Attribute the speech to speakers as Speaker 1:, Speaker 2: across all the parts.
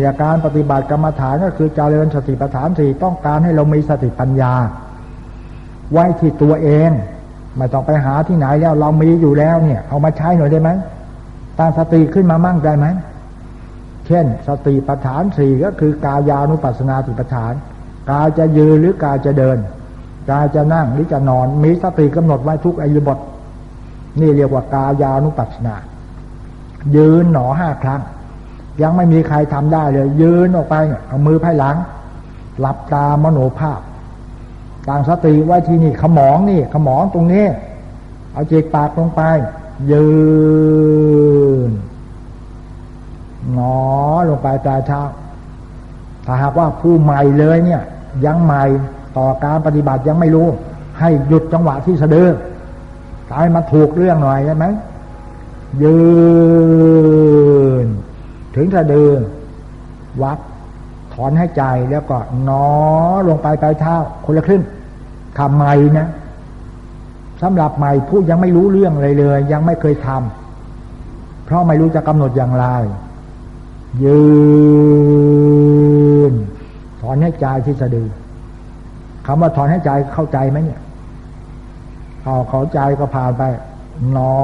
Speaker 1: เนี่ยการปฏิบัติกรรมฐานก็คือเจริญสติปัฏฐานสี่ต้องการให้เรามีสติปัญญา ไว้ที่ตัวเองไม่ต้องไปหาที่ไหนแล้วเรามีอยู่แล้วเนี่ย เอามาใช้หน่อยได้ไหมตั้งสติขึ้นมามั่งได้ไหมเช่น สติปัฏฐานสี่ก็คือกายานุปัสสนาสติปัฏฐานกายจะยืนหรือกายจะเดินกายจะนั่งหรือจะนอน มีสติกำหนดไว้ทุกอิริบทนี่เรียกว่ากายานุปัสสนา ยืนหนอห้าครั้ง ยังไม่มีใครทำได้เลย ยืนออกไปเนี่ยเอามือไพ่หลัง หลับตามโนภาพต่างสติไว้ที่นี่ขมองนี่ขมองตรงนี้ เอาจิตปากลงไป ยืนหนอลงไปปลายเท้าถ้าหากว่าผู้ใหม่เลยเนี่ย ยังใหม่ต่อการปฏิบัติยังไม่รู้ ให้หยุดจังหวะที่สะดือให้มันถูกเรื่องหน่อยได้ไหมยืน ถึงสะดือ วัด ถอนให้ใจแล้วก็หนอลงไปปลายเท้า คนละครึ่งทำใหม่นะสำหรับใหม่ผู้ยังไม่รู้เรื่องเลยเลย ยังไม่เคยทำเพราะไม่รู้จะกำหนดอย่างไร ยืน ถอนให้ใจที่สะดือคำว่าถอนให้ใจเข้าใจไหมเนี่ยเอาเข้าใจก็ผ่านไปนอ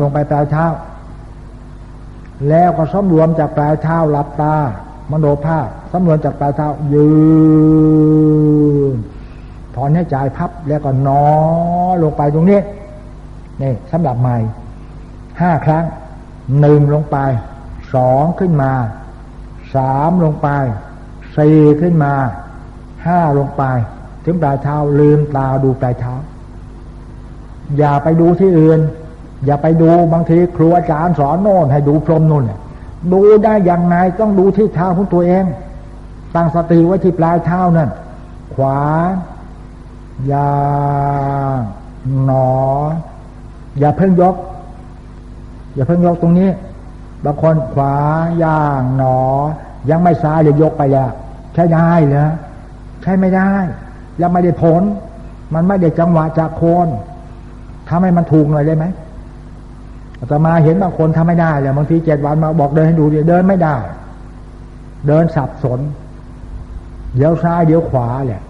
Speaker 1: ลงไปปลายเท้า แล้วก็สำรวมจากปลายเท้าหลับตา มโนภาพสำรวมจากปลายเท้ายืนถอนให้ใจพับแล้วก็นอลงไปตรงนี้นี่สำหรับใหม่ห้าครั้งหนึ่งลงไปสองขึ้นมาสามลงไปสี่ขึ้นมาห้าลงไป ถึงปลายเท้าลืมตาดูปลายเท้า อย่าไปดูที่อื่น อย่าไปดูบางทีครูอาจารย์สอนโน่นให้ดูพรมนู่นดูได้อย่างไงต้องดูที่เท้าของตัวเอง ตั้งสติไว้ที่ปลายเท้านั่น ขวา ยาหนอ อย่าเพิ่งยก อย่าเพิ่งยกตรงนี้ บางคนขวาย่างหนอ ยังไม่ซ้ายเลยยกไปแล้วใช้ได้เหรอใช้ไม่ได้ยังไม่ได้ผล มันไม่ได้จังหวะจากโคนทำให้มันถูกหน่อยได้ไหม อาตมาเห็นบางคนทำไม่ได้เลยบางทีเจ็ดวันมาบอกเดินให้ดูเดินไม่ได้ เดินสับสน เดี๋ยวซ้ายเดี๋ยวขวาแหละ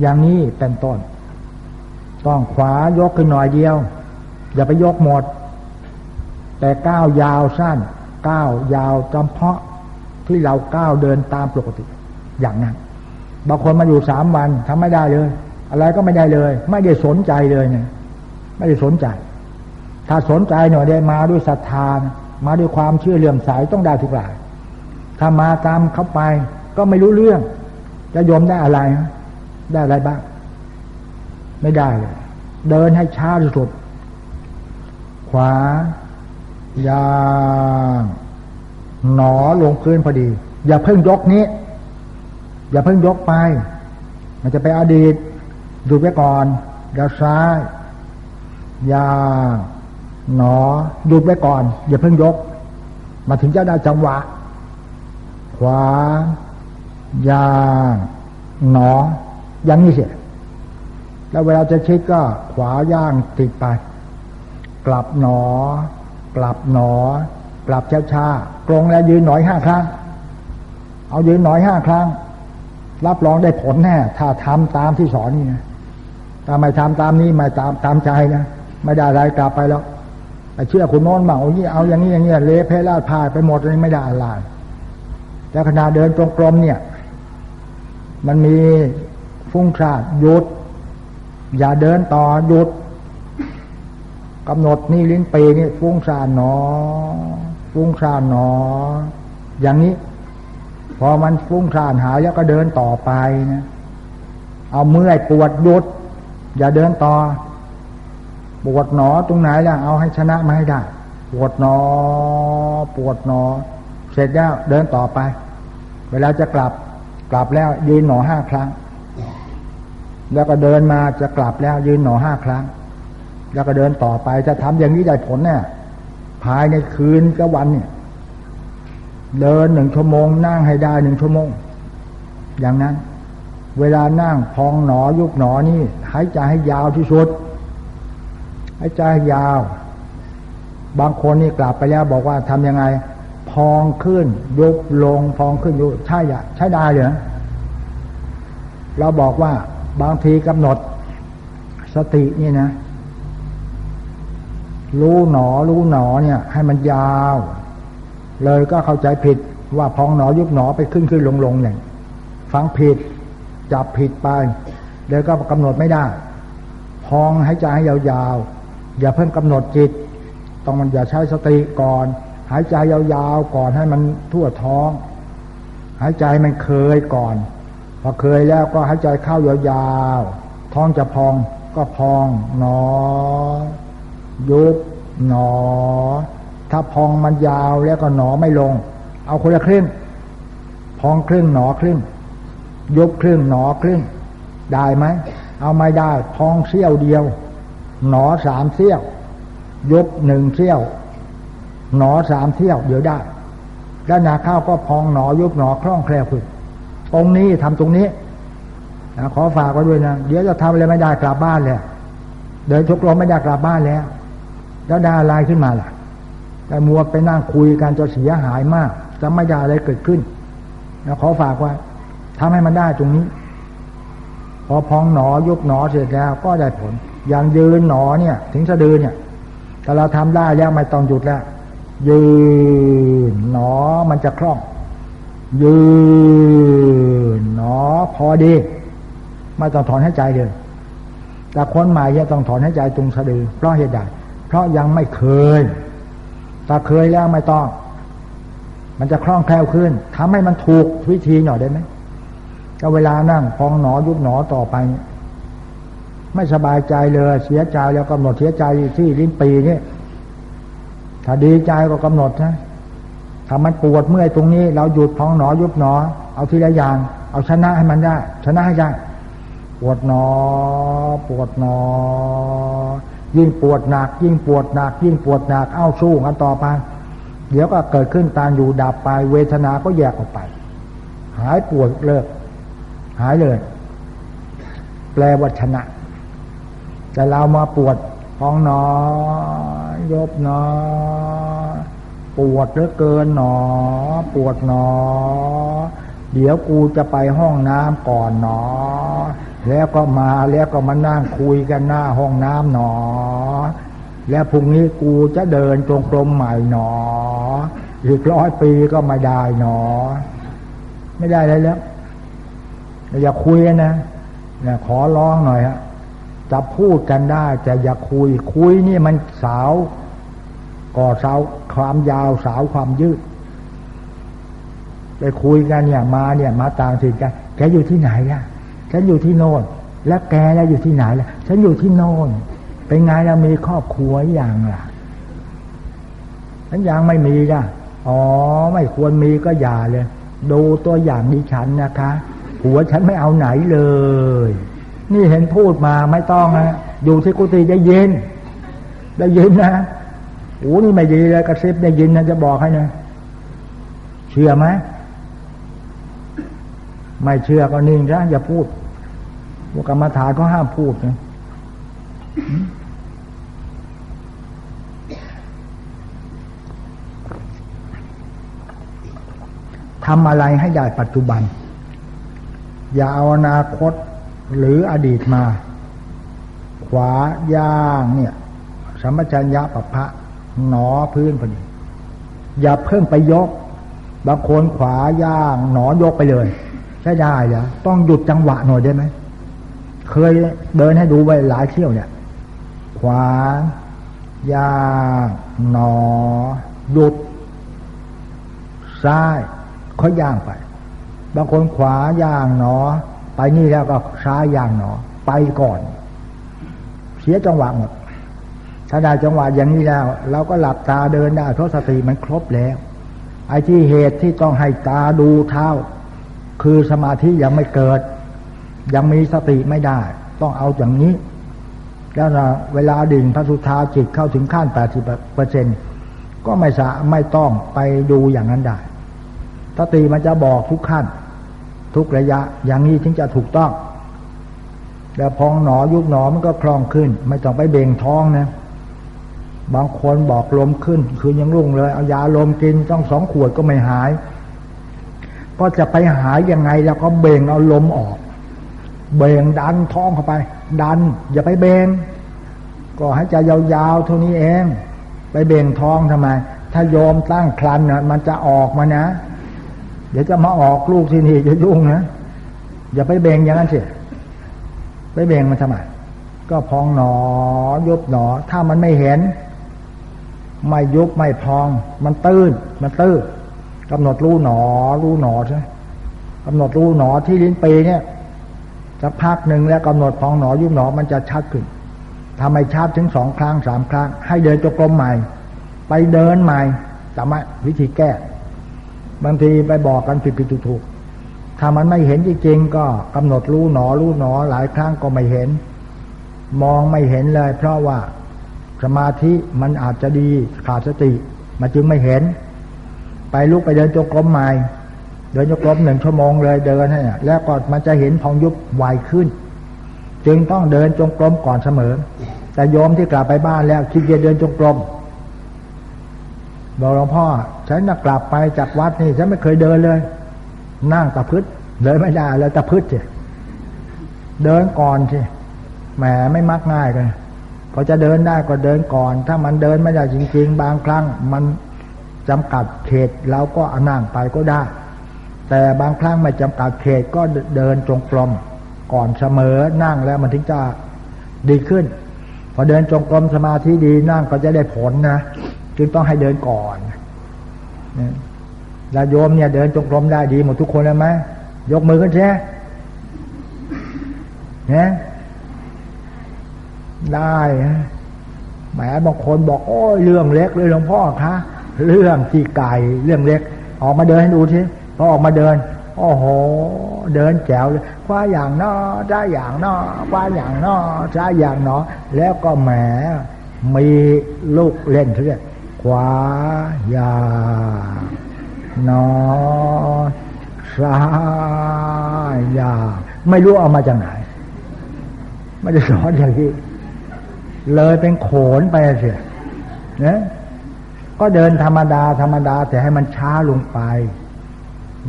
Speaker 1: อย่างนี้เป็นต้น ต้องขวายกขึ้นหน่อยเดียว อย่าไปยกหมด แต่ก้าวยาวสั้นก้าวยาวจำเพาะที่เราก้าวเดินตามปกติ อย่างนั้นบางคนมาอยู่สามวันทำไม่ได้เลย อะไรก็ไม่ได้เลย ไม่ได้สนใจเลยเนี่ยไม่ได้สนใจ ถ้าสนใจหน่อยได้มาด้วยศรัทธามาด้วยความเชื่อเลื่อมใสต้องได้ทุกราย ถ้ามาตามเข้าไปก็ไม่รู้เรื่อง จะยอมได้อะไร ได้อะไรบ้าง ไม่ได้เลยเดินให้ช้าที่สุด ขวายางหนอลงพื้นพอดี อย่าเพิ่งยกนี้ อย่าเพิ่งยกไป มันจะไปอดีตดูไว้ก่อนอย่าซ้ายยาง หนอหยุดไว้ก่อน อย่าเพิ่งยก มาถึงจะได้จังหวะ ขวา ยางหนอ อยังนี้เสียแล้วเวลาจะเช็คก็ขวาย่างติดไป กลับหนอ กลับหนอ กลับช้าๆกรงแล้วยืนหน่อยห้าครั้ง เอายืนหน่อยห้าครั้ง รับรองได้ผลแน่ ถ้าทำตามที่สอนนี่นะถ้าไม่ทำตามนี้ไม่ตามตามใจนะ ไม่ได้อะไรกลับไปแล้ว เชื่อคุณโน้นบ้างโอ้เอาอย่างนี้อย่างนี้ยเละเพลาดพายไปหมดเลยไม่ได้อะไรแต่ขณะเดินตรงกลมเนี่ย มันมีฟุ้งซ่านหยุด อย่าเดินต่อหยุดกำหนดนี่ลิ้นปีนี่ฟุ้งซ่านหนอ ฟุ้งซ่านหนอ อย่างนี้ พอมันฟุ้งซ่านหายแล้วก็เดินต่อไปนะเอาเมื่อยปวดหยุด อย่าเดินต่อ ปวดหนอตรงไหนล่ะเอาให้ชนะมาให้ได้ ปวดหนอ ปวดหนอ เสร็จแล้วเดินต่อไป เวลาจะกลับกลับแล้วยืนหนอห้าครั้ง แล้วก็เดินมาจะกลับแล้วยืนหนอห้าครั้ง แล้วก็เดินต่อไปจะทำอย่างนี้ได้ผลเนี่ยภายในคืนกับวันเนี่ย เดินหนึ่งชั่วโมง นั่งให้ได้หนึ่งชั่วโมง อย่างนั้น เวลานั่งพองหนอยุบหนอนี่หายใจให้ยาวที่สุด หายใจยาว บางคนนี่กลับไปแล้วบอกว่าทำยังไง พองขึ้น ยุบลง พองขึ้นยุบใช่อะใช่ได้เหรอเราบอกว่าบางทีกำหนด สตินี่นะ รู้หนอรู้หนอเนี่ย ให้มันยาว เลยก็เข้าใจผิดว่าพองหนอยุบหนอไปขึ้นขึ้นลงลงเนี่ยฟังผิดจับผิดไป เดี๋ยวก็กำหนดไม่ได้ พองหายใจให้ยาว อย่าเพิ่งกำหนดจิต ต้องมันอย่าใช้สติก่อน หายใจยาวๆก่อนให้มันทั่วท้อง หายใจมันเคยก่อน พอเคยแล้วก็หายใจเข้ายาวๆท้องจะพองก็พองหนอ ยุบหนอ ถ้าพองมันยาวแล้วก็หนอไม่ลง เอาคนละครึ่งพองครึ่งหนอครึ่งยุบครึ่งหนอครึ่งได้ไหมเอาไม่ได้พองเสี้ยวเดียว หนอสามเสี้ยว ยบหนึ่งเสี้ยว หนอสามเที่ยว เดี๋ยวได้ด้านหน้าข้าวก็พองหนอยบหนอคล่องแคล่วขึ้นตรงนี้ทำตรงนี้นะขอฝากไว้ด้วยนะเดี๋ยวจะทำอะไรไม่ได้กลับบ้านเลยเดินชกลมไม่ได้กลับบ้านแล้ว แล้วได้อะไรขึ้นมาล่ะ แต่มัวไปนั่งคุยกันจะเสียหายมาก จะไม่ได้อะไรเกิดขึ้นนะขอฝากว่าทำให้มันได้ตรงนี้ อพองหนอยุบหนอเสร็จแล้วก็ได้ผล อย่างยืนหนอเนี่ย ถึงสะดือเนี่ยแต่เราทำได้แล้วไม่ต้องหยุดแล้ว ยืนหนอมันจะคล่อง ยืนหนอพอดี ไม่ต้องถอนให้ใจเลยแต่คนใหม่ยังต้องถอนให้ใจตรงสะดือ เพราะเหตุใดเพราะยังไม่เคยถ้าเคยแล้วไม่ต้อง มันจะคล่องแคล่วขึ้นทำให้มันถูกวิธีหน่อยได้ไหม ก็เวลานั่งพองหนอยุบหนอต่อไป ไม่สบายใจเลยเสียใจแล้วกำหนดเสียใจที่ลิ้นปีนี่ถ้าดีใจก็กำหนดนะถ้ามันปวดเมื่อยตรงนี้ เราหยุดพองหนอยุบหนอ เอาทีละอย่าง เอาชนะให้มันได้ ชนะให้ได้ปวดหนอ ปวดหนอ ยิ่งปวดหนัก ยิ่งปวดหนัก ยิ่งปวดหนักเอาสู้กันต่อไป เดี๋ยวก็เกิดขึ้นตามอยู่ดับไป เวทนาก็แยกออกไป หายปวดเลิก หายเลย แปลว่าชนะ แต่เรามาปวดพองหนอยบหนอ ปวดเหลือเกินหนอ ปวดหนอ เดี๋ยวกูจะไปห้องน้ำก่อนหนอ แล้วก็มาแล้วก็มานั่งคุยกันหน้าห้องน้ำหนอ แล้วพรุ่งนี้กูจะเดินจงกรมใหม่หนอ อีกร้อยปีก็ไม่ได้หนอ ไม่ได้เลยแล้ว อย่าคุยนนะนะขอร้องหน่อยฮะจะพูดกันได้แต่อย่าคุย คุยนี่มันสาว ก่อสาวความยาวสาวความยืด ไปคุยกันเนี่ย มาเนี่ย มาต่างถิ่นกันแกอยู่ที่ไหนล่ะฉันอยู่ที่โน่นแล้วแกแล้วอยู่ที่ไหนล่ะฉันอยู่ที่โน่นเป็นไงแล้วมีครอบครัวอย่างล่ะฉันยังไม่มีล่ะอ๋อ ไม่ควรมีก็อย่าเลย ดูตัวอย่างดิฉันนะคะ หัวฉันไม่เอาไหนเลย นี่เห็นพูดมาไม่ต้องนะอยู่ที่กุฏิได้เยินได้เยินนะโอ้นี่ไม่ดีเลยกระซิบได้ยินนะจะบอกให้นะเชื่อไหมไม่เชื่อก็นิ่งนะอย่าพูดพวกกรรมฐานก็ห้ามพูดนะทำอะไรให้ได้ปัจจุบัน อย่าเอาอนาคตหรืออดีตมา ขวาย่างเนี่ยสมัชัญญะปะพะหนอพื้นพอดี อย่าเพิ่งไปยก บางคนขวาย่าง หนอยกไปเลย ใช่ได้เหรอต้องหยุดจังหวะหน่อยได้ไหม เคยเดินให้ดูไว้หลายเที่ยวเนี่ย ขวาย่างหนอหยุดซ้ายค่อยย่างไป บางคนขวาย่างหนอ ไปนี่แล้วก็ซ้ายย่างหนอ ไปก่อน เสียจังหวะหมดถ้าได้จังหวะอย่างนี้แล้วเราก็หลับตาเดินได้เพราะสติมันครบแล้ว ไอ้ที่เหตุที่ต้องให้ตาดูเท้า คือสมาธิยังไม่เกิด ยังมีสติไม่ได้ ต้องเอาอย่างนี้ แล้วเวลาดิ่งพระสุธาจิตเข้าถึงขั้นแปดสิบเปอร์เซ็นก็ไม่สาไม่ต้องไปดูอย่างนั้นได้ สติมันจะบอกทุกขั้น ทุกระยะ อย่างนี้ถึงจะถูกต้องแล้วพองหนอยุบหนอมันก็คล่องขึ้น ไม่ต้องไปเบ่งท้องนะ บางคนบอกลมขึ้น คือยังรุ่งเลย เอายาลมกินต้องสองขวดก็ไม่หาย ก็จะไปหายยังไงแล้วก็เบ่งเอาลมออก เบ่งดันท้องเข้าไป ดัน อย่าไปเบ่งก็ให้ใจยาวๆเท่านี้เอง ไปเบ่งท้องทำไม ถ้าโยมตั้งครันนะมันจะออกมานะ เดี๋ยวจะมาออกลูกที่นี่จะยุ่งนะอย่าไปเบ่งอย่างนั้นสิไปเบ่งมันทำไมก็พองหนอ ยุบหนอ ถ้ามันไม่เห็น ไม่ยุบไม่พอง มันตื้น มันตื้นกำหนดรูหนอ รูหนอใช่กำหนดรูหนอที่ลิ้นปีเนี่ยสักพักหนึ่งแล้วกำหนดพองหนอยุบหนอมันจะชัดขึ้นทำไมชัดถึงสองครั้งสามครั้ง ให้เดินจงกรมใหม่ ไปเดินใหม่จำไหมวิธีแก้ บางทีไปบอกกันผิดผิดถูกถูกถ้ามันไม่เห็นจริงๆก็กำหนดรู้หนอรู้หนอหลายครั้งก็ไม่เห็น มองไม่เห็นเลย เพราะว่าสมาธิมันอาจจะดีขาดสติ มันจึงไม่เห็น ไปลุกไปเดินจงกรมใหม่เดินจงกรมหนึ่งชั่วโมงเลยเดินให้แล้วก็มันจะเห็นพองยุบไวขึ้น จึงต้องเดินจงกรมก่อนเสมอ แต่โยมที่กลับไปบ้านแล้วคิดจะเดินจงกรม บอกหลวงพ่อฉันจะกลับไปจากวัดนี่ฉันไม่เคยเดินเลย นั่งตะพืชเดินไม่ได้แล้วตะพืชสิเดินก่อนสิแหมไม่มักง่ายเลยพอจะเดินได้ก็เดินก่อน ถ้ามันเดินไม่ได้จริง ๆ บางครั้งมันจำกัดเขตเราก็นั่งไปก็ได้ แต่บางครั้งไม่จำกัดเขตก็เดินจงกรมก่อนเสมอนั่งแล้วมันถึงจะดีขึ้น พอเดินจงกรมสมาธิดีนั่งก็จะได้ผลนะ จึงต้องให้เดินก่อนแล้วโยมเนี่ยเดินจงกรมได้ดีหมดทุกคนเลยไหมยกมือกันใช่เนี่ยได้แหมบางคนบอกโอ้ยเรื่องเล็กเลยหลวงพ่อคะเรื่องที่ไก่เรื่องเล็ก ออกมาเดินให้ดูทีพอออกมาเดินโอ้โห เดินแจวเลยคว้าอย่างนอจ้อย่างนอคว้าอย่างนอจ้อย่างนอแล้วก็แหมมีลูกเล่นเรื่อย ขวายานอซ้ายยา ไม่รู้เอามาจากไหน ไม่ได้สอนอย่างที่ เลยเป็นโขนไปเสียนะก็เดินธรรมดาธรรมดา แต่ให้มันช้าลงไป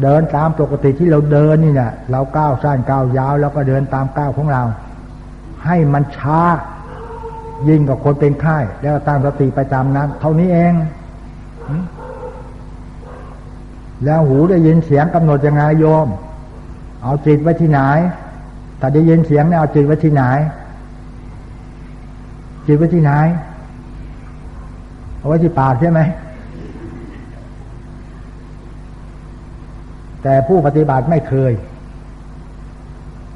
Speaker 1: เดินตามปกติที่เราเดินนี่เนี่ยเราก้าวสั้นก้าวยาว แล้วก็เดินตามก้าวของเรา ให้มันช้า ยิ่งกับคนเป็นไข้แล้วตั้งสติไปตามนั้น เท่านี้เอง แล้วหูได้ยินเสียงกำหนดยังไงโยม เอาจิตไว้ที่ไหนถ้าได้ยินเสียงเนี่ยเอาจิตไว้ที่ไหน จิตไว้ที่ไหน เอาไว้ที่ปากใช่ไหมแต่ผู้ปฏิบัติไม่เคย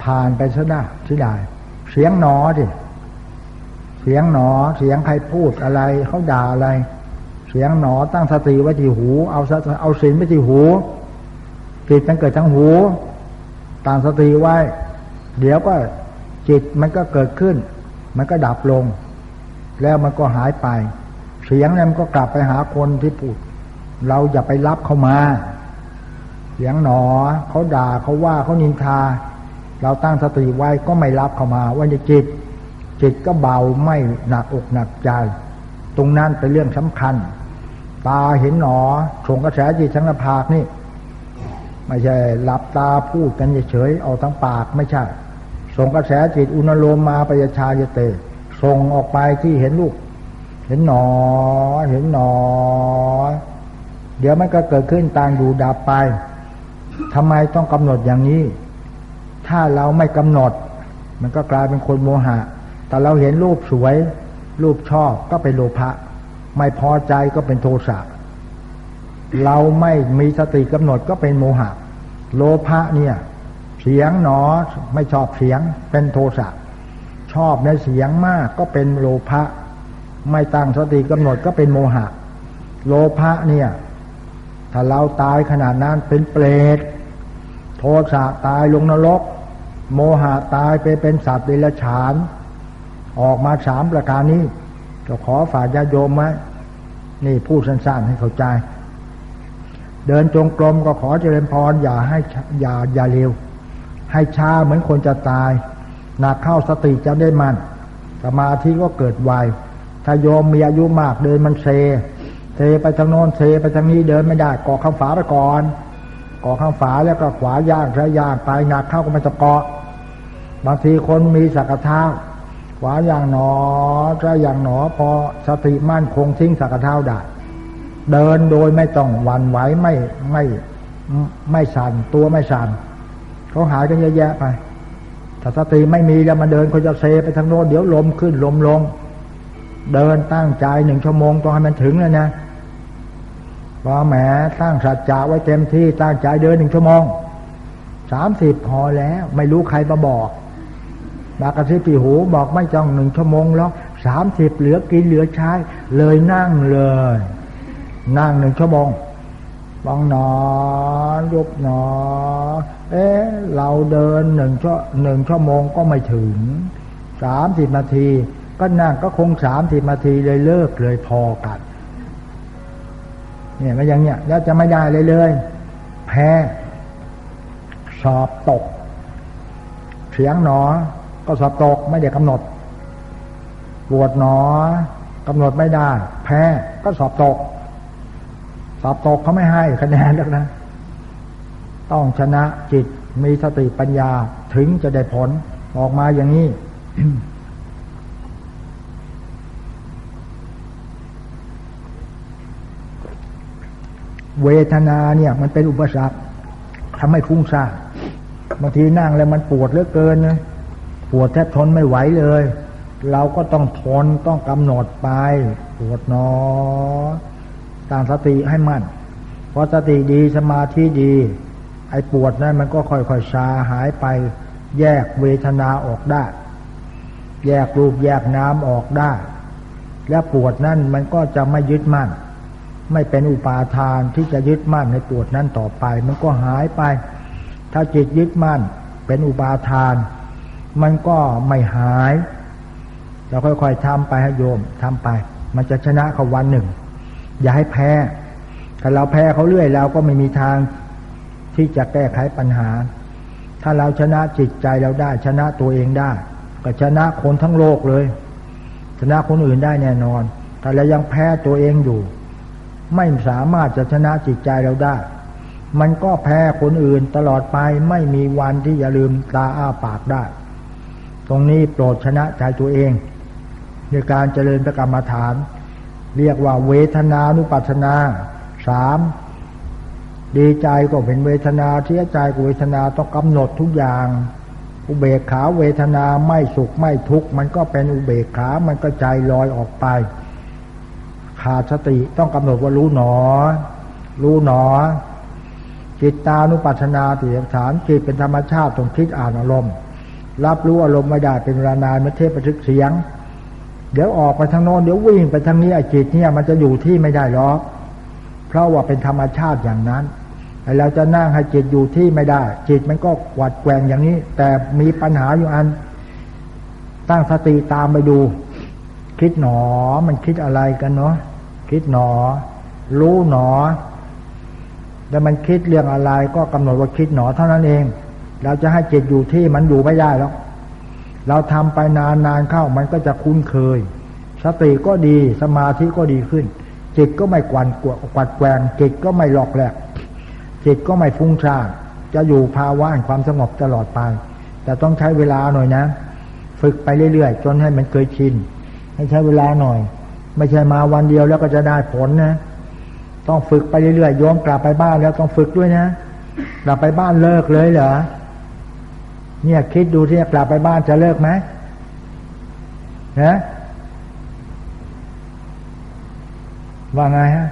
Speaker 1: ผ่านไปซะได้เสียดายเสียงหนอดิ เสียงหนอ เสียงใครพูดอะไรเขาด่าอะไร เสียงหนอตั้งสติไว้ที่หู เอาเอาศีลไว้ที่หูจิตมันเกิดทั้งหูตั้งสติไว้ เดี๋ยวก็จิตมันก็เกิดขึ้น มันก็ดับลง แล้วมันก็หายไป เสียงนั้นมันก็กลับไปหาคนที่พูด เราอย่าไปรับเข้ามา เสียงหนอเขาด่าเขาว่าเขานินทา เราตั้งสติไว้ก็ไม่รับเข้ามาว่าในจิต จิตก็เบาไม่หนักอกหนักใจ ตรงนั้นเป็นเรื่องสำคัญ ตาเห็นหนอส่งกระแสจิตทั้งภาคนี่ ไม่ใช่หลับตาพูดกันเฉยเอาทั้งปากไม่ใช่ส่งกระแสจิตอุณโลมมาปยชายเตส่งออกไปที่เห็นลูก เห็นหนอ เห็นหนอ เดี๋ยวมันก็เกิดขึ้นต่างอยู่ดับไปทำไมต้องกำหนดอย่างนี้ ถ้าเราไม่กำหนด มันก็กลายเป็นคนโมหะ แต่เราเห็นรูปสวย รูปชอบก็เป็นโลภะไม่พอใจก็เป็นโทสะเราไม่มีสติกำหนดก็เป็นโมหะ โลภะเนี่ย เสียงหนอไม่ชอบเสียงเป็นโทสะชอบในเสียงมากก็เป็นโลภะไม่ตั้งสติกำหนดก็เป็นโมหะ โลภะเนี่ย ถ้าเราตายขนาดนั้นเป็นเปรตโทสะตายลงนรก โมหะตายไปเป็นสัตว์เดรัจฉาน ออกมาสามประการนี้ก็ขอฝากญาโยมไว้นี่พูดสั้นๆให้เข้าใจ เดินจงกรมก็ขอเจริญพรอย่าให้อย่าอย่าเร็ว ให้ช้าเหมือนคนจะตาย หนักเข้าสติจะได้มันสมาธิก็เกิดไวถ้าโยมมีอายุมากเดินมันเซเซไปทางโน้นเซไปทางนี้เดินไม่ได้เกาะข้างฝาไปก่อนเกาะข้างฝาแล้วก็ขวาย่างซ้ายย่างไปหนักเข้าก็มันจะเกาะบางทีคนมีสักกะเท้า ขวาอย่างหนอซ้ายอย่างหนอพอสติมั่นคงทิ้งสักเท้าได้ เดินโดยไม่ต้องหวั่นไหวไม่ไม่ไม่สั่นตัวไม่สั่นเขาหายกันเยอะแยะไปถ้าสติไม่มีแล้วมาเดินเขาจะเซไปทางโน้นเดี๋ยวลมขึ้นลมลง เดินตั้งใจหนึ่งชั่วโมงต้องให้มันถึงเลยนะพอแหมตั้งสัจจะไว้เต็มที่ตั้งใจเดินหนึ่งชั่วโมงสามสิบพอแล้ว ไม่รู้ใครมาบอก บากระซิบปีหูบอกไม่จ้องหนึ่งชั่วโมงหรอกสามสิบเหลือกินเหลือใช้ เลยนั่งเลย นั่งหนึ่งชั่วโมงบองหนอยุบหนอ เอ๊ะเราเดินหนึ่งชั่วหนึ่งชั่วโมงก็ไม่ถึงสามสิบนาที ก็นั่งก็คงสามสิบนาทีเลยเลิกเลยพอกันเนี่ยมาอย่างเนี้ยแล้วจะไม่ได้เลยเลย แพ้ สอบตก เสียงหนอ ก็สอบตกไม่ได้กำหนดปวดหนอกำหนดไม่ได้ แพ้ก็สอบตก สอบตกเขาไม่ให้คะแนนแล้วนะ ต้องชนะจิตมีสติปัญญาถึงจะได้ผลออกมาอย่างนี้เวทนาเนี่ย มันเป็นอุปสรรคทำให้ฟุ้งซ่านบางทีนั่งแล้วมันปวดเหลือเกินนะ ปวดแทบทนไม่ไหวเลย เราก็ต้องทนต้องกำหนดไป ปวดหนอตั้งสติให้มั่นพอสติดีสมาธิดี ไอ้ปวดนั้นมันก็ค่อยๆชาหายไป แยกเวทนาออกได้ แยกรูปแยกน้ำออกได้ และปวดนั่นมันก็จะไม่ยึดมั่น ไม่เป็นอุปาทานที่จะยึดมั่นในปวดนั้นต่อไป มันก็หายไป ถ้าจิตยึดมั่นเป็นอุปาทาน มันก็ไม่หาย เราค่อยๆทำไปให้โยมทำไป มันจะชนะเขาวันหนึ่ง อย่าให้แพ้ถ้าเราแพ้เขาเรื่อยเราก็ไม่มีทางที่จะแก้ไขปัญหา ถ้าเราชนะจิตใจเราได้ ชนะตัวเองได้ ก็ชนะคนทั้งโลกเลย ชนะคนอื่นได้แน่นอน แต่เรายังแพ้ตัวเองอยู่ ไม่สามารถจะชนะจิตใจเราได้ มันก็แพ้คนอื่นตลอดไปไม่มีวันที่จะลืมตาอ้าปากได้ ตรงนี้โปรดชนะใจตัวเองในการเจริญพระกรรมฐาน เรียกว่าเวทนานุปัสนาสามดีใจก็เป็นเวทนาเสียใจก็เวทนาต้องกำหนดทุกอย่าง อุเบกขาเวทนาไม่สุขไม่ทุกข์มันก็เป็นอุเบกขามันก็ใจลอยออกไป ขาดสติต้องกำหนดว่ารู้หนอ รู้หนอ จิตตานุปัสสนาติฐานจิตเป็นธรรมชาติต้องคิดอ่านอารมณ์ รับรู้อารมณ์ไม่ได้เป็นเวลานานม่เทพประทึกเสียง เดี๋ยวออกไปทางโน้นเดี๋ยววิ่งไปทางนี้ไอ้จิตเนี่ยมันจะอยู่ที่ไม่ได้หรอกเพราะว่าเป็นธรรมชาติอย่างนั้นไอ้เราจะนั่งให้จิตอยู่ที่ไม่ได้ จิตมันก็กวัดแกว่งอย่างนี้ แต่มีปัญหาอยู่อัน ตั้งสติตามไปดู คิดหนอมันคิดอะไรกันเนาะคิดหนอ รู้หนอ แล้วมันคิดเรื่องอะไรก็กำหนดว่าคิดหนอเท่านั้นเอง เราจะให้จิตอยู่ที่มันอยู่ไม่ได้หรอกเราทำไปนานๆเข้ามันก็จะคุ้นเคย สติก็ดีสมาธิก็ดีขึ้น จิตก็ไม่กวนกวัดแกว่งจิตก็ไม่หลอกแหลกจิตก็ไม่ฟุ้งซ่านจะอยู่ภาวะความสงบตลอดไป แต่ต้องใช้เวลาหน่อยนะ ฝึกไปเรื่อยๆ จนให้มันเคยชินให้ใช้เวลาหน่อย ไม่ใช่มาวันเดียวแล้วก็จะได้ผลนะ ต้องฝึกไปเรื่อยๆโยมกลับไปบ้านแล้วต้องฝึกด้วยนะกลับไปบ้านเลิกเลยเหรอ เนี่ยคิดดูที่กลับไปบ้านจะเลิกไหมนะว่าไงฮะ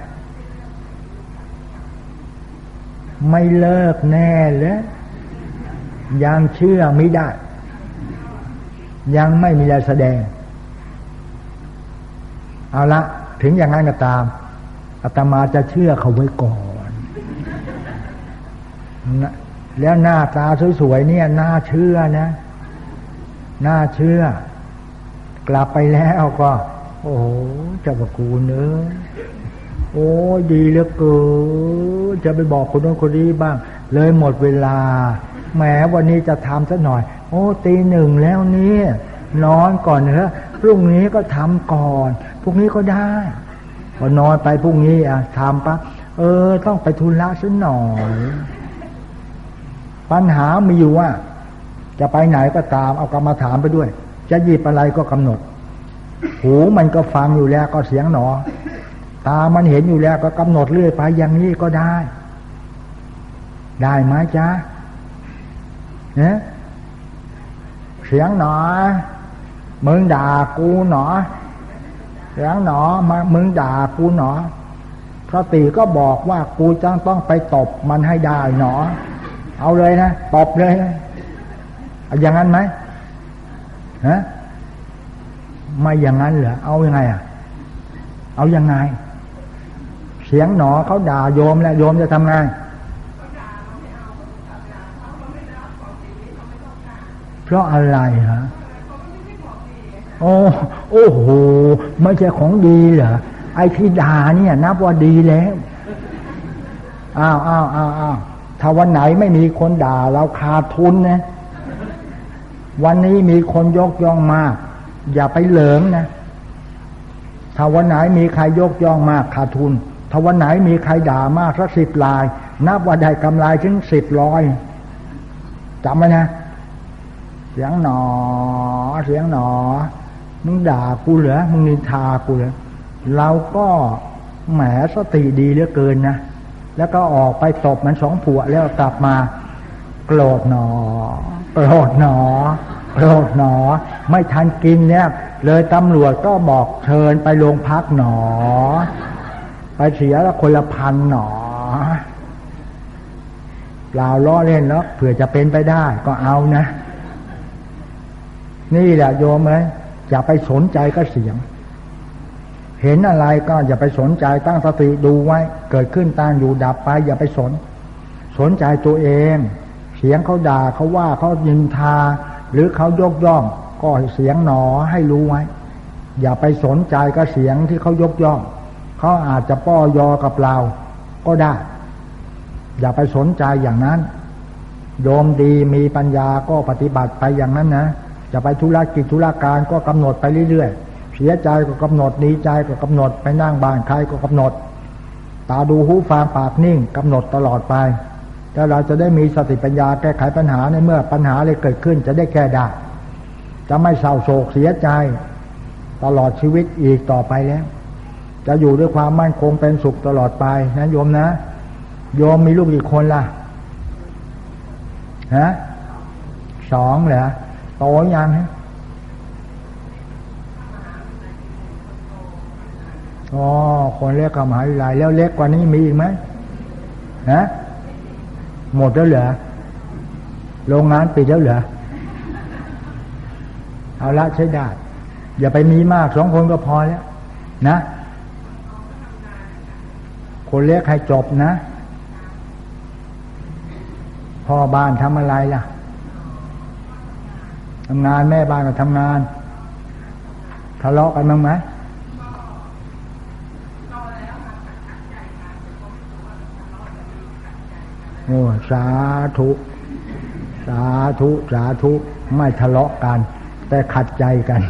Speaker 1: ไม่เลิกแน่เลยยังเชื่อไม่ได้ ยังไม่มีอะไรแสดง เอาละ ถึงอย่างนั้นก็ตามอาตมาจะเชื่อเขาไว้ก่อนนะ แล้วหน้าตาสวยๆเนี่ยน่าเชื่อนะน่าเชื่อ กลับไปแล้วก็ โอ้โหเจ้าพระกูเนื้อโอ้ดีเหลือเกินจะไปบอกคนโน้นคนนี้บ้าง เลยหมดเวลาแหมวันนี้จะทำสักหน่อย โอ้ตีหนึ่งแล้วนี่นอนก่อนเถอะพรุ่งนี้ก็ทำก่อนพรุ่งนี้ก็ได้พอนอนไปพรุ่งนี้อะทำปะเออ ต้องไปทุนละสักหน่อย ปัญหามีอยู่ว่า จะไปไหนก็ตามเอากรรมาฐานไปด้วย จะหยิบอะไรก็กำหนด หูมันก็ฟังอยู่แล้วก็เสียงหนอ ตามันเห็นอยู่แล้วก็กำหนดเรื่อยไปอย่างนี้ก็ได้ ได้ไหมจ๊ะเนี่ยเสียงหนอมึงด่ากูหนอเสียงหนอมามึงด่ากูหนอพระตีก็บอกว่ากูจังต้องไปตบมันให้ได้หนอ เอาเลยนะตบเลยนะเอาอย่างนั้นไหมฮะไม่อย่างนั้นเหรอเอาอยัางไงอะ เอายังไง เสียงหนอเขาด่าโยมแล้วโยมจะทำไงเพราะอะไรฮะโอ้โอ้โหไม่ใช่ของดีเหรอไอ้ที่ด่าเนี่ย นับว่าดีแล้วอ้าวอ้าวอ้าวอ้าว ถ้าวันไหนไม่มีคนด่า เราขาดทุนนะ วันนี้มีคนยกย่องมาก อย่าไปเหลิงนะ ถ้าวันไหนมีใครยกย่องมากขาดทุน ถ้าวันไหนมีใครด่ามากสักสิบลาย นับว่าได้กำไรถึงสิบร้อยจำไว้นะ เสียงหนอ เสียงหนอ มึงด่ากูเหรอ มึงนินทากูเหรอ เราก็แหมสติดีเหลือเกินนะ แล้วก็ออกไปตบมันสองผัวแล้วกลับมาโกรธหนอโกรธหนอโกรธหนอ ไม่ทันกินเนี่ย เลยตำรวจก็บอกเชิญไปโรงพักหนอ ไปเสียละคนละพันหนอเปล่าล้อเล่นแล้วเผื่อจะเป็นไปได้ก็เอานะ นี่แหละโยมเอ้ยอย่าไปสนใจก็เสียง เห็นอะไรก็อย่าไปสนใจตั้งสติดูไว้ เกิดขึ้นตั้งอยู่ดับไป อย่าไปสน สนใจตัวเอง เสียงเขาด่าเขาว่าเขายินทา หรือเขายกย่อง ก็เสียงหนอให้รู้ไว้ อย่าไปสนใจกับเสียงที่เขายกย่อง เขาอาจจะป้อยอกับเรา ก็ได้ อย่าไปสนใจอย่างนั้น โยมดีมีปัญญาก็ปฏิบัติไปอย่างนั้นนะจะไปธุรกิจธุรการก็กำหนดไปเรื่อยๆ เสียใจก็กำหนดดีใจก็กำหนดไปนั่งบ้านใครก็กำหนด ตาดูหูฟังปากนิ่งกำหนดตลอดไปแล้วเราจะได้มีสติปัญญาแก้ไขปัญหาในเมื่อปัญหาอะไรเกิดขึ้นจะได้แก้ได้ จะไม่เศร้าโศกเสียใจ ตลอดชีวิตอีกต่อไปแล้ว จะอยู่ด้วยความมั่นคงเป็นสุขตลอดไปนะโยมนะ โยมมีลูกกี่คนล่ะฮะสองเหรอโตยังฮะ อ๋อคนเล็กกับมหาวิทยาลัยแล้วเล็กกว่านี้มีอีกไหมฮะหมดแล้วเหรอโรงงานปิดแล้วเหรอเอาละใช้ได้อย่าไปมีมากสองคนก็พอแล้ว นะ คนเล็กให้จบนะ พ่อบ้านทำอะไรล่ะทำงานแม่บ้านก็ทำงานทะเลาะกันบ้างไหม โอ้สาธุ สาธุ สาธุ ไม่ทะเลาะกัน แต่ขัดใจกัน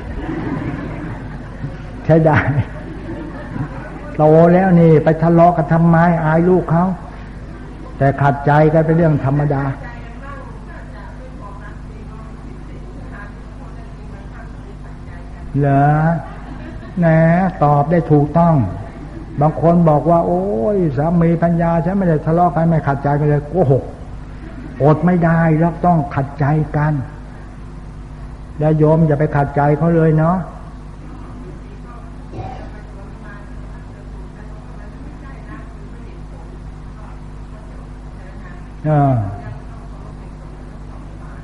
Speaker 1: ใช่ได้โตแล้วนี่ ไปทะเลาะกันทำไมอายลูกเขา แต่ขัดใจกันเป็นเรื่องธรรมดาเหรอแหนตอบได้ถูกต้อง บางคนบอกว่า โอ้ยสามีปัญญาฉันไม่ได้ทะเลาะกันไม่ขัดใจกันเลยโกหกอดไม่ได้แล้วต้องขัดใจกันแล้วโยมอย่าไปขัดใจเขาเลยเนาะ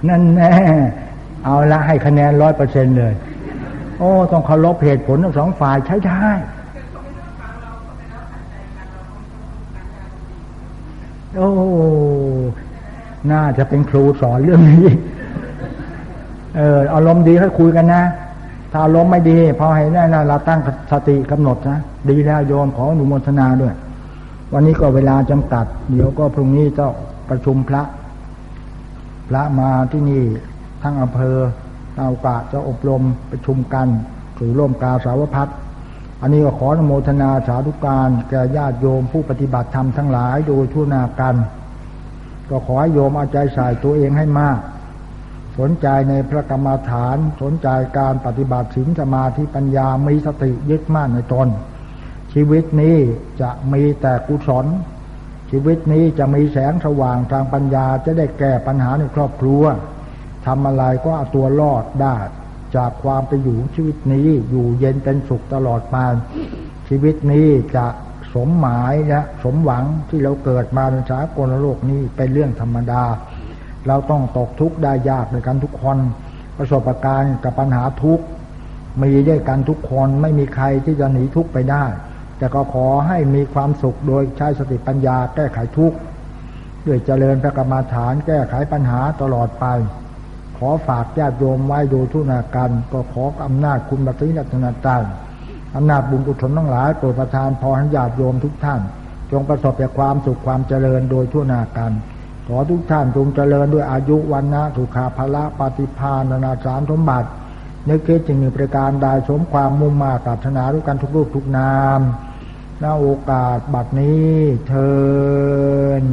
Speaker 1: นั่นแน่เอาละให้คะแนนร้อยเปอร์เซ็นเลย โอ้ ต้องเคารพเหตุผลทั้งสองฝ่ายใช้ได้ โอ้ น่าจะเป็นครูสอนเรื่องนี้ เอออารมณ์ดีให้คุยกันนะ ถ้าอารมณ์ไม่ดี พอให้แน่นะเราตั้งสติกำหนดนะ ดีแล้วโยมขออนุโมทนาด้วย วันนี้ก็เวลาจำกัด เดี๋ยวก็พรุ่งนี้จะประชุมพระ พระมาที่นี่ทั้งอำเภอเอากาจะอบรมประชุมกันคือร่มกาสาวพัด อันนี้ก็ขออนโมทนาสาธุการแก่ญาติโยมผู้ปฏิบัติธรรมทั้งหลายโดยทั่วนากัน ก็ขอให้โยมเอาใจใส่ตัวเองให้มาก สนใจในพระกรรมฐาน สนใจการปฏิบัติศีลสมาธิปัญญามีสติยึดมั่นในตน ชีวิตนี้จะมีแต่กุศลชีวิตนี้จะมีแสงสว่างทางปัญญาจะได้แก้ปัญหาในครอบครัวทำอะไรก็เอาตัวรอดได้ จากความไปอยู่ชีวิตนี้อยู่เย็นเป็นสุขตลอดมาชีวิตนี้จะสมหมายและสมหวังที่เราเกิดมาในสากลโลกนี้เป็นเรื่องธรรมดา เราต้องตกทุกข์ได้ยากในกันทุกคน ประสบการณ์กับปัญหาทุกข์มีด้วยกันทุกคนไม่มีใครที่จะหนีทุกข์ไปได้ แต่ก็ขอให้มีความสุขโดยใช้สติปัญญาแก้ไขทุกข์ด้วยเจริญพระกรรมาฐานแก้ไขปัญหาตลอดไป ขอฝากญาติโยมไว้โดูทุนากันก็ขออำนาจคุณบัตรินัตนาจัยอำนาจบุญกุศลทั้งหลายโปรดประทานพรให้ญาติโยมทุกท่าน จงประสบแต่ความสุขความเจริญโดยทั่วนากันขอทุกท่านจงเจริญด้วยอายุวันนะสุขาภละปฏิภาณนานาสารสมบัตินึกคิดจึงมีประการใดสมความมุ่งมาตรัชนาด้วยกันทุกรูปทุกนามณโอกาสบัดนี้เทิน